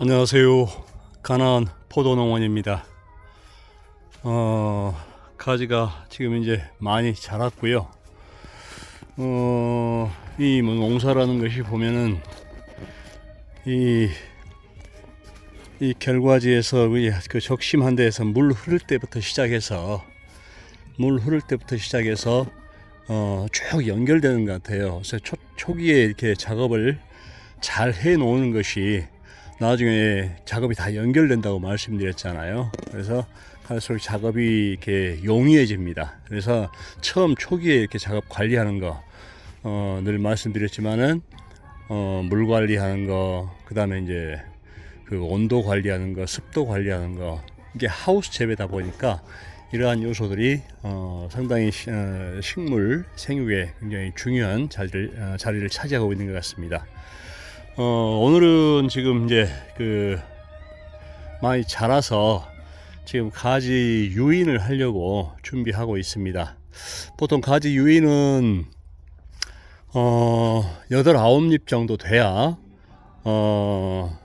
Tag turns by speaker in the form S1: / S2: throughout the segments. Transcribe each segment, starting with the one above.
S1: 안녕하세요. 가나안 포도농원입니다. 어, 가지가 지금 이제 많이 자랐고요. 어, 이 뭐 농사라는 것이 보면은 이, 이 결과지에서 그- 그 적심한 데에서 물 흐를 때부터 시작해서 물 흐를 때부터 시작해서 어, 쭉 연결되는 것 같아요. 그래서 초, 초기에 이렇게 작업을 잘 해 놓는 것이 나중에 작업이 다 연결된다고 말씀드렸잖아요. 그래서 갈수록 작업이 이렇게 용이해집니다. 그래서 처음 초기에 이렇게 작업 관리하는 거, 어, 늘 말씀드렸지만은, 어, 물 관리하는 거, 그 다음에 이제 그 온도 관리하는 거, 습도 관리하는 거, 이게 하우스 재배다 보니까 이러한 요소들이 어, 상당히 시- 어, 식물 생육에 굉장히 중요한 자리를, 어, 자리를 차지하고 있는 것 같습니다. 어, 오늘은 지금 이제 그 많이 자라서 지금 가지 유인을 하려고 준비하고 있습니다. 보통 가지 유인은 어, 여덟 아홉 잎 정도 돼야 어,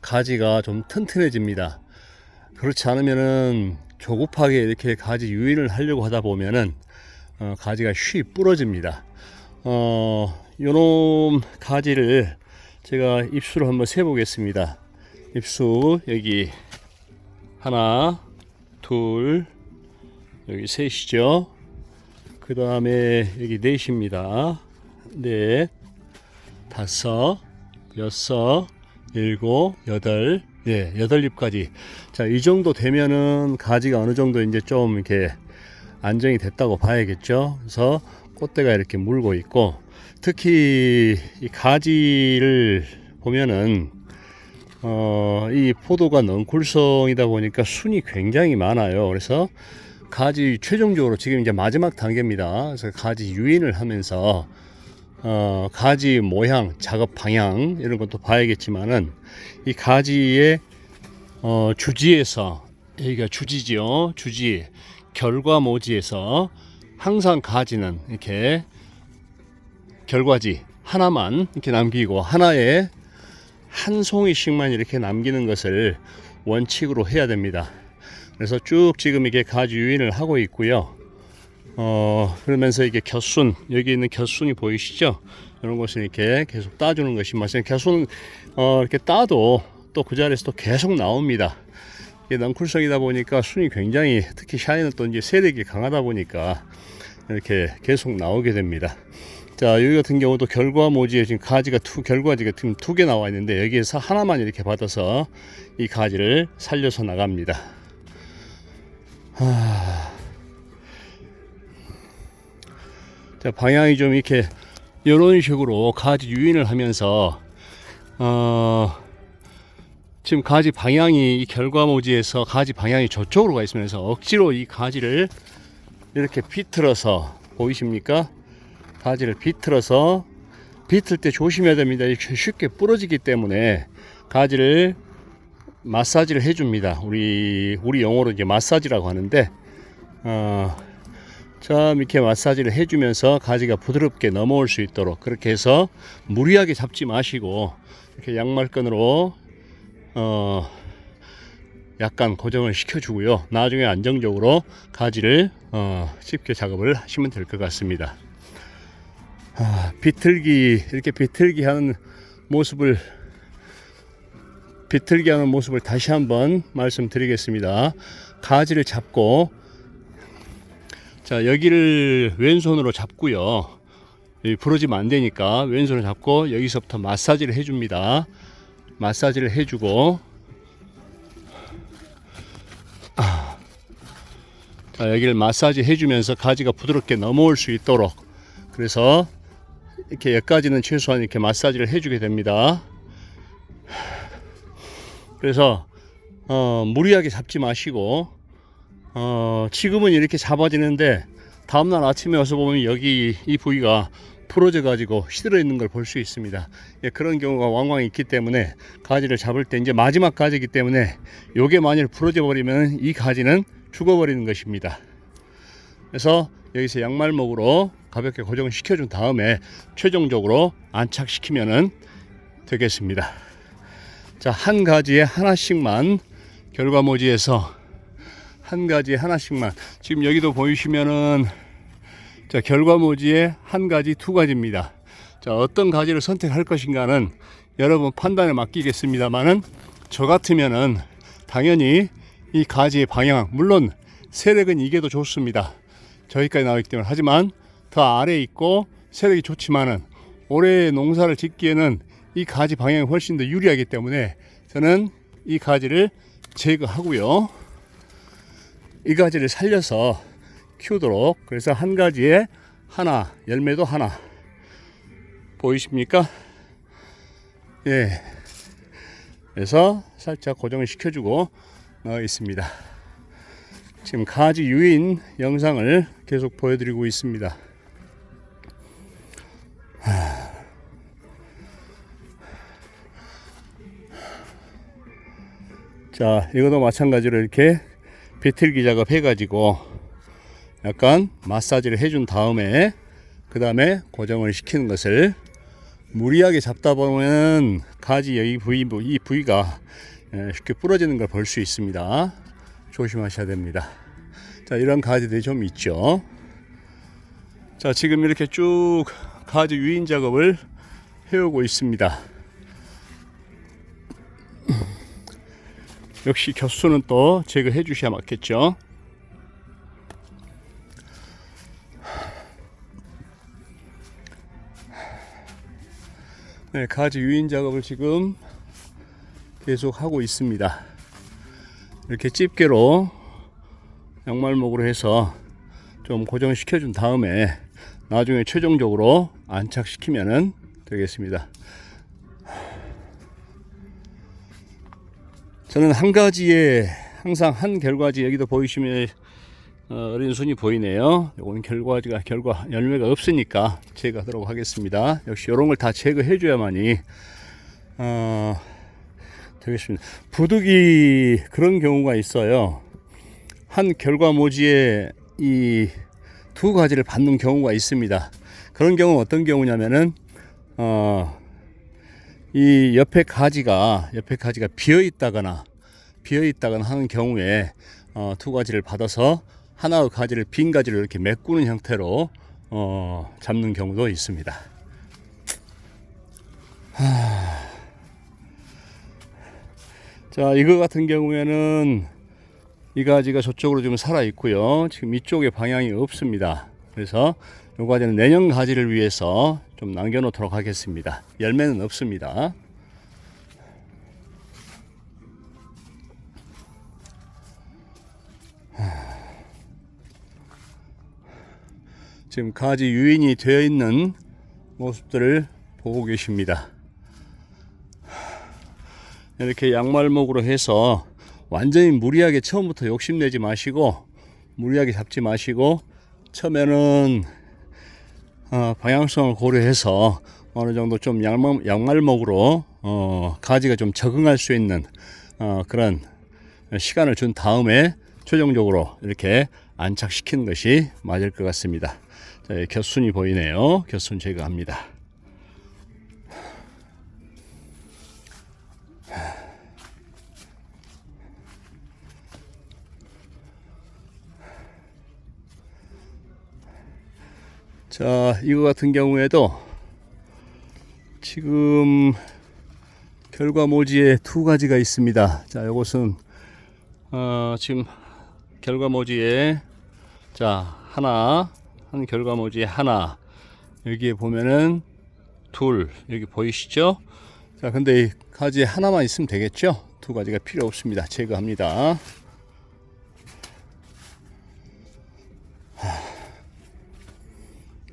S1: 가지가 좀 튼튼해집니다. 그렇지 않으면은 조급하게 이렇게 가지 유인을 하려고 하다 보면은 어, 가지가 쉬 부러집니다. 어, 요놈 가지를 제가 입수를 한번 세 보겠습니다. 입수 여기 하나, 둘, 여기 셋이죠. 그 다음에 여기 넷입니다. 넷, 다섯, 여섯, 일곱, 여덟, 예, 여덟 잎까지. 자, 이 정도 되면은 가지가 어느 정도 이제 좀 이렇게 안정이 됐다고 봐야겠죠. 그래서 꽃대가 이렇게 물고 있고, 특히 이 가지를 보면은 어, 이 포도가 넝쿨성이다 보니까 순이 굉장히 많아요. 그래서 가지 최종적으로 지금 이제 마지막 단계입니다. 그래서 가지 유인을 하면서 어, 가지 모양, 작업 방향 이런 것도 봐야겠지만은 이 가지의 어, 주지에서 여기가 주지죠. 주지 결과 모지에서 항상 가지는 이렇게 결과지 하나만 이렇게 남기고 하나에 한 송이씩만 이렇게 남기는 것을 원칙으로 해야 됩니다. 그래서 쭉 지금 이게 가지 유인을 하고 있고요. 어, 그러면서 이게 곁순, 여기 있는 곁순이 보이시죠? 이런 것을 이렇게 계속 따주는 것이 맞아요. 곁순, 어, 이렇게 따도 또 그 자리에서 또 계속 나옵니다. 이게 넝쿨성이다 보니까 순이 굉장히 특히 샤인은 또 이제 세력이 강하다 보니까 이렇게 계속 나오게 됩니다. 자 여기 같은 경우도 결과 모지에 지금 가지가 두 결과지가 지금 두 개 나와 있는데 여기에서 하나만 이렇게 받아서 이 가지를 살려서 나갑니다. 하... 자 방향이 좀 이렇게 이런 식으로 가지 유인을 하면서 어 지금 가지 방향이 이 결과 모지에서 가지 방향이 저쪽으로 가 있으면서 억지로 이 가지를 이렇게 비틀어서 보이십니까? 가지를 비틀어서 비틀 때 조심해야 됩니다. 쉽게 부러지기 때문에 가지를 마사지를 해줍니다. 우리 우리 용어로 이제 마사지라고 하는데 어, 참 이렇게 마사지를 해주면서 가지가 부드럽게 넘어올 수 있도록 그렇게 해서 무리하게 잡지 마시고 이렇게 양말끈으로 어, 약간 고정을 시켜주고요. 나중에 안정적으로 가지를 어, 쉽게 작업을 하시면 될 것 같습니다. 아, 비틀기 이렇게 비틀기 하는 모습을 비틀기 하는 모습을 다시 한번 말씀드리겠습니다. 가지를 잡고 자 여기를 왼손으로 잡고요. 부러지면 안 되니까 왼손을 잡고 여기서부터 마사지를 해줍니다. 마사지를 해주고 자, 여기를 마사지 해주면서 가지가 부드럽게 넘어올 수 있도록 그래서 이렇게 여기까지는 최소한 이렇게 마사지를 해주게 됩니다. 그래서 어, 무리하게 잡지 마시고 어, 지금은 이렇게 잡아지는데 다음날 아침에 와서 보면 여기 이 부위가 부러져 가지고 시들어 있는 걸 볼 수 있습니다. 예, 그런 경우가 왕왕 있기 때문에 가지를 잡을 때 이제 마지막 가지이기 때문에 요게 만일 부러져 버리면 이 가지는 죽어버리는 것입니다. 그래서 여기서 양말목으로 가볍게 고정시켜 준 다음에 최종적으로 안착시키면 되겠습니다. 자, 한 가지에 하나씩만 결과모지에서 한 가지에 하나씩만 지금 여기도 보이시면은 자, 결과모지에 한 가지, 두 가지입니다. 자, 어떤 가지를 선택할 것인가는 여러분 판단에 맡기겠습니다만은 저 같으면은 당연히 이 가지의 방향, 물론 세력은 이게 더 좋습니다. 저기까지 나오기 때문에 하지만 더 아래에 있고 세력이 좋지만은 올해 농사를 짓기에는 이 가지 방향이 훨씬 더 유리하기 때문에 저는 이 가지를 제거하고요. 이 가지를 살려서 키우도록 그래서 한 가지에 하나 열매도 하나 보이십니까? 예. 그래서 살짝 고정을 시켜주고 나와 있습니다. 지금 가지 유인 영상을 계속 보여드리고 있습니다. 자, 이것도 마찬가지로 이렇게 비틀기 작업 해 가지고 약간 마사지를 해준 다음에 그 다음에 고정을 시키는 것을 무리하게 잡다 보면 가지 여기 부위 이 부위가 예, 쉽게 부러지는 걸 볼 수 있습니다. 조심하셔야 됩니다. 자, 이런 가지들이 좀 있죠. 자, 지금 이렇게 쭉 가지 유인 작업을 해오고 있습니다. 역시 겨수는 또 제거해 주셔야 맞겠죠. 네, 가지 유인 작업을 지금 계속 하고 있습니다. 이렇게 집게로 양말목으로 해서 좀 고정시켜 준 다음에 나중에 최종적으로 안착시키면 되겠습니다. 저는 한 가지에 항상 한 결과지 여기도 보이시면 어, 어린 손이 보이네요. 요거는 결과지가 결과 열매가 없으니까 제거하도록 하겠습니다. 역시 이런 걸 다 제거해 줘야만이 어, 되겠습니다. 부득이 그런 경우가 있어요. 한 결과 모지에 이 두 가지를 받는 경우가 있습니다. 그런 경우는 어떤 경우냐면은 어, 이 옆에 가지가 옆에 가지가 비어 있다거나 비어 있다거나 하는 경우에 어, 두 가지를 받아서 하나의 가지를 빈 가지를 이렇게 메꾸는 형태로 어, 잡는 경우도 있습니다. 하... 자, 이거 같은 경우에는 이 가지가 저쪽으로 지금 살아 있고요. 지금 이쪽에 방향이 없습니다. 그래서 이 가지는 내년 가지를 위해서 좀 남겨놓도록 하겠습니다. 열매는 없습니다. 지금 가지 유인이 되어 있는 모습들을 보고 계십니다. 이렇게 양말목으로 해서 완전히 무리하게 처음부터 욕심내지 마시고 무리하게 잡지 마시고 처음에는 어, 방향성을 고려해서 어느 정도 좀 양말, 양말목으로 어, 가지가 좀 적응할 수 있는 어, 그런 시간을 준 다음에 최종적으로 이렇게 안착시키는 것이 맞을 것 같습니다. 자, 곁순이 보이네요. 곁순 제거합니다. 자, 이거 같은 경우에도 지금 결과 모지에 두 가지가 있습니다. 자, 이것은 어, 지금 결과 모지에 자 하나 한 결과 모지에 하나 여기에 보면은 둘 여기 보이시죠? 자, 근데 이 가지 하나만 있으면 되겠죠? 두 가지가 필요 없습니다. 제거합니다.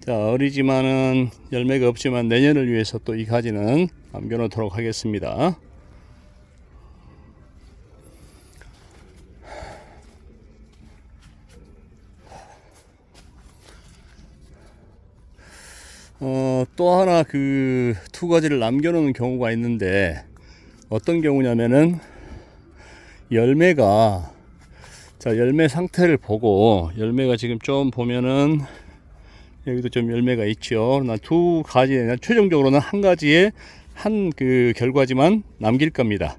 S1: 자, 어리지만은 열매가 없지만 내년을 위해서 또 이 가지는 남겨놓도록 하겠습니다. 어, 또 하나 그 두 가지를 남겨놓는 경우가 있는데 어떤 경우냐면은 열매가 자 열매 상태를 보고 열매가 지금 좀 보면은 여기도 좀 열매가 있죠. 나두 가지, 난 최종적으로는 한 가지에 한그 결과지만 남길 겁니다.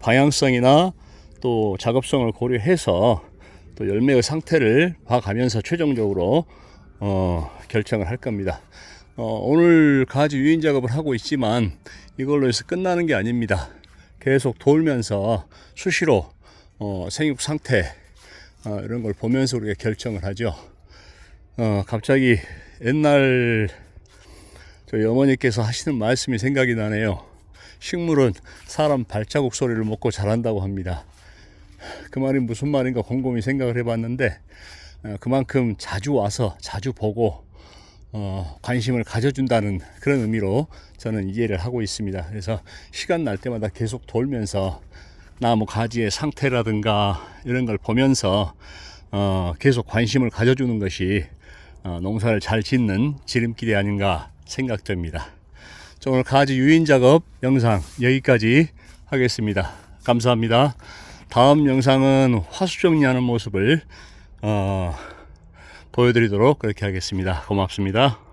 S1: 방향성이나 또 작업성을 고려해서 또 열매의 상태를 봐가면서 최종적으로 어, 결정을 할 겁니다. 어, 오늘 가지 유인 작업을 하고 있지만 이걸로 해서 끝나는 게 아닙니다. 계속 돌면서 수시로 어, 생육 상태 어, 이런 걸 보면서 우리가 결정을 하죠. 어, 갑자기 옛날 저희 어머니께서 하시는 말씀이 생각이 나네요. 식물은 사람 발자국 소리를 먹고 자란다고 합니다. 그 말이 무슨 말인가 곰곰이 생각을 해봤는데 어, 그만큼 자주 와서 자주 보고 어, 관심을 가져준다는 그런 의미로 저는 이해를 하고 있습니다. 그래서 시간 날 때마다 계속 돌면서 나무 가지의 상태라든가 이런 걸 보면서 어, 계속 관심을 가져주는 것이 어, 농사를 잘 짓는 지름길이 아닌가 생각됩니다. 자, 오늘 가지 유인 작업 영상 여기까지 하겠습니다. 감사합니다. 다음 영상은 화수 정리하는 모습을 어, 보여드리도록 그렇게 하겠습니다. 고맙습니다.